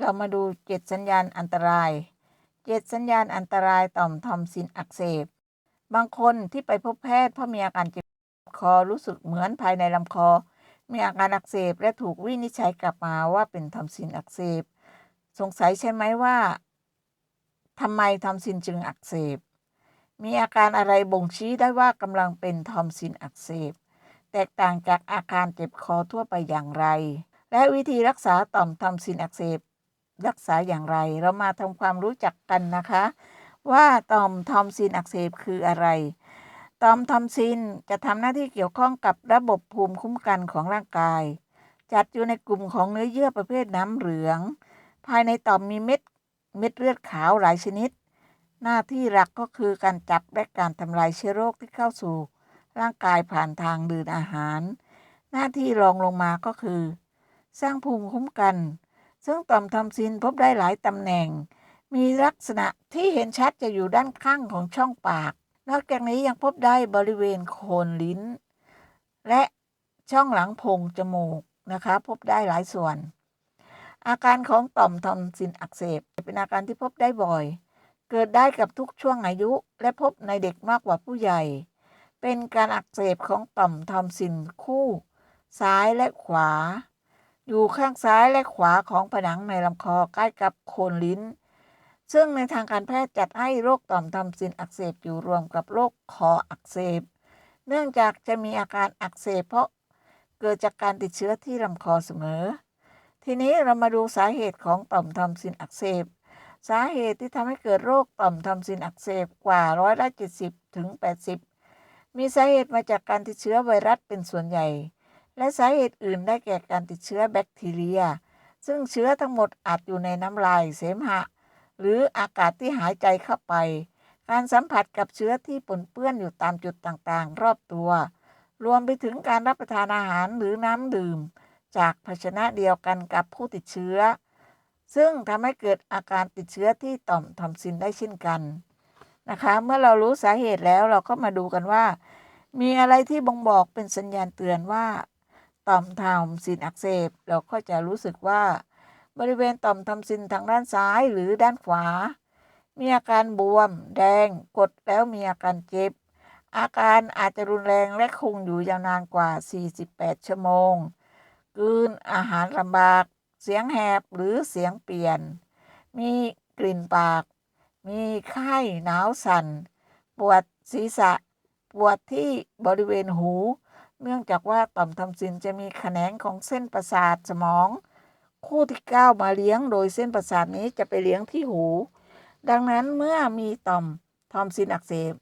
เรามาดูเจ็ดสัญญาณอันตรายเจ็ดสัญญาณอันตรายต่อมทอมซินอักเสบ บางคนที่ไปพบแพทย์เพราะมีอาการเจ็บคอรู้สึกเหมือนภายในลำคอ มีอาการอักเสบและถูกวินิจฉัยกลับมาว่าเป็นทอมซินอักเสบ สงสัยใช่ไหมว่าทำไมทอมซินจึงอักเสบ มีอาการอะไรบ่งชี้ได้ว่ากำลังเป็นทอมซินอักเสบ แตกต่างจากอาการเจ็บคอทั่วไปอย่างไร และวิธีรักษาต่อมทอมซินอักเสบ รักษาอย่างไร เรามาทำความรู้จักกันนะคะ ว่าต่อมทอมซินอักเสบคืออะไร ต่อมทอมซินจะทำหน้าที่เกี่ยวข้องกับระบบภูมิคุ้มกันของร่างกาย จัดอยู่ในกลุ่มของเนื้อเยื่อประเภทน้ำเหลือง ภายในต่อมมีเม็ดเม็ดเลือดขาวหลายชนิด หน้าที่หลักก็คือการจับและการทำลายเชื้อโรคที่เข้าสู่ ร่างกายผ่านทางดื่นอาหาร หน้าที่รองลงมาก็คือ สร้างภูมิคุ้มกัน ซึ่งต่อมทอมซินพบได้หลายตำแหน่ง มีลักษณะที่เห็นชัดจะอยู่ด้านข้างของช่องปาก นอกจากนี้ยังพบได้บริเวณโคนลิ้น และช่องหลังโพรงจมูกนะคะ พบได้หลายส่วน อาการของต่อมทอมซินอักเสบ เป็นอาการที่พบได้บ่อย เกิดได้กับทุกช่วงอายุ และพบในเด็กมากกว่าผู้ใหญ่ เป็นการอักเสบของต่อมทอมซินคู่ ซ้ายและขวา อยู่ข้างซ้ายและขวาของผนังในลำคอใกล้กับโคนลิ้น ซึ่งในทางการแพทย์จัดให้โรคต่อมทอมซินอักเสบอยู่รวมกับโรคคออักเสบ เนื่องจากจะมีอาการอักเสบเพราะเกิดจากการติดเชื้อที่ลำคอเสมอ ทีนี้เรามาดูสาเหตุของต่อมทอมซินอักเสบ สาเหตุที่ทำให้เกิดโรคต่อมทอมซินอักเสบกว่าร้อยละ70ถึง80มีสาเหตุมาจากการติดเชื้อไวรัสเป็นส่วนใหญ่ และสาเหตุอื่นได้แก่การติดเชื้อแบคทีเรีย ซึ่งเชื้อทั้งหมดอาจอยู่ในน้ำลายเสมหะ หรืออากาศที่หายใจเข้าไป การสัมผัสกับเชื้อที่ปนเปื้อนอยู่ตามจุดต่างๆ รอบตัว รวมไปถึงการรับประทานอาหารหรือน้ำดื่ม จากภาชนะเดียวกันกับผู้ติดเชื้อ ซึ่งทำให้เกิดอาการติดเชื้อที่ต่อมทอมซินได้เช่นกันนะคะเมื่อเรารู้สาเหตุแล้วเราก็มาดูกันว่า มีอะไรที่บ่งบอกเป็นสัญญาณเตือนว่า ต่อมทอมซินอักเสบ เราก็จะรู้สึกว่าบริเวณต่อมทอมซินทางด้านซ้ายหรือด้านขวา มีอาการบวม แดง กดแล้วมีอาการเจ็บ อาการอาจจะรุนแรงและคงอยู่ยาวนานกว่า 48 ชั่วโมงกืนอาหารลำบาก เสียงแหบหรือเสียงเปลี่ยน มีกลิ่นปาก มีไข้หนาวสั่น ปวดศีรษะ ปวดที่บริเวณหู เนื่องจากว่าต่อมทอมซินจะมีแขนงของเส้นประสาทสมอง คู่ที่ก้ามาเลี้ยงโดยเส้นประสาทนี้จะไปเลี้ยงที่หู ดังนั้นเมื่อมีต่อมทอมซินอักเสบ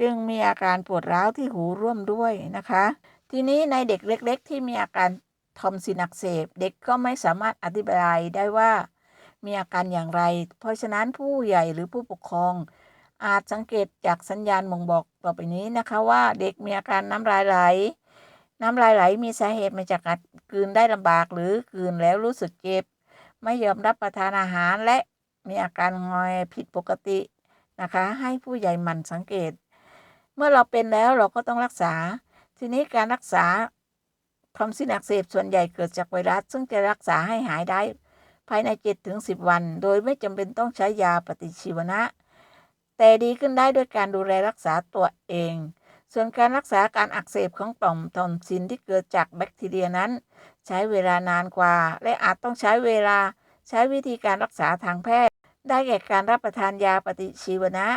จึงมีอาการปวดร้าวที่หูร่วมด้วยนะคะ ทีนี้ในเด็กเล็ก ๆ ที่มีอาการทอมซินอักเสบ เด็กก็ไม่สามารถอธิบายได้ว่า มีอาการอย่างไร เพราะฉะนั้นผู้ใหญ่หรือผู้ปกครอง อาจสังเกตจากสัญญาณบ่งบอกต่อไปนี้นะคะว่าเด็กมีอาการน้ำลายไหล น้ำลายไหลมีสาเหตุมาจากการกลืนได้ลำบากหรือกลืนแล้วรู้สึกเจ็บ ไม่ยอมรับประทานอาหารและมีอาการงอยผิดปกตินะคะ ให้ผู้ใหญ่หมั่นสังเกต เมื่อเราเป็นแล้วเราก็ต้องรักษา ทีนี้การรักษาทอมซินอักเสบส่วนใหญ่เกิดจากไวรัส ซึ่งจะรักษาให้หายได้ ภายใน7-10วัน โดยไม่จำเป็นต้องใช้ยาปฏิชีวนะ แต่ดีขึ้นได้ด้วยการดูแลรักษาตัวเอง ส่วนการรักษาการอักเสบของต่อมทอมซินที่เกิดจากแบคทีเรียนั้น ใช้เวลานานกว่า และอาจต้องใช้เวลาใช้วิธีการรักษาทางแพทย์ ได้แก่การรับประทานยาปฏิชีวนะ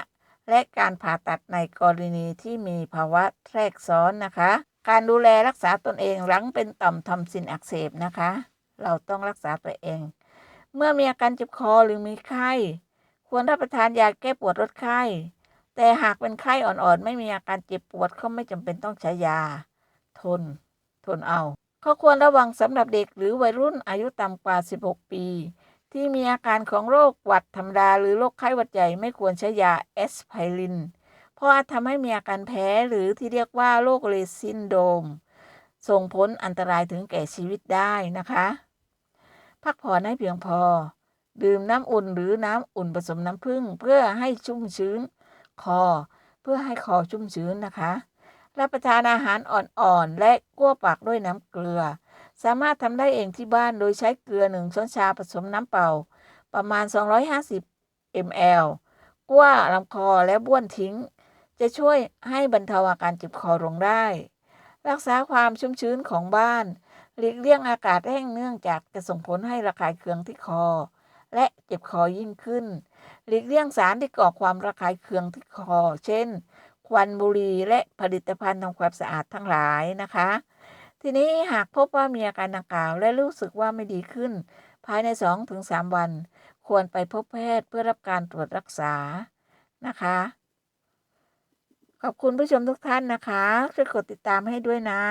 และการผ่าตัดในกรณีที่มีภาวะแทรกซ้อนนะคะ การดูแลรักษาตนเองหลังเป็นต่อมทอมซินอักเสบนะคะ เราต้องรักษาตัวเอง เมื่อมีอาการเจ็บคอหรือมีไข้ ควรรับประทานยาแก้ปวดลดไข้ แต่หากเป็นไข้อ่อนๆ ไม่มีอาการเจ็บปวดก็ไม่จำเป็นต้องใช้ยา ทน ทนเอาข้อควรระวังสำหรับเด็กหรือวัยรุ่นอายุต่ำกว่า 16 ปี ที่มีอาการของโรคหวัดธรรมดาหรือโรคไข้หวัดใหญ่ไม่ควรใช้ยาแอสไพริน เพราะอาจทำให้มีอาการแพ้หรือที่เรียกว่าโรคเลซินโดม ส่งผลอันตรายถึงแก่ชีวิตได้นะคะ พักผ่อนให้เพียงพอ ดื่มน้ำอุ่นหรือน้ำอุ่นผสมน้ำผึ้งเพื่อให้ชุ่มชื้น คอ เพื่อให้คอชุ่มชื้นนะคะรับประทานอาหารอ่อนๆ และกั้วปากด้วยน้ำเกลือ สามารถทำได้เองที่บ้านโดยใช้เกลือ 1 ช้อนชาผสมน้ำเปล่า ประมาณ 250 ml กว้าลำคอและบ้วนทิ้ง จะช่วยให้บรรเทาอาการเจ็บคอลงได้ รักษาความชุ่มชื้นของบ้าน หลีกเลี่ยงอากาศแห้งเนื่องจากจะส่งผลให้ระคายเคืองที่คอ และเจ็บคอยิ่งขึ้น หลีกเลี่ยงสารที่ก่อความระคายเคืองที่คอ เช่น ควันบุหรี่และผลิตภัณฑ์ทำความสะอาดทั้งหลายนะคะ ทีนี้หากพบว่ามีอาการดังกล่าว และรู้สึกว่าไม่ดีขึ้น ภายใน 2-3 วัน ควรไปพบแพทย์เพื่อรับการตรวจรักษานะคะ ขอบคุณผู้ชมทุกท่านนะคะช่วยกดติดตามให้ด้วยนะ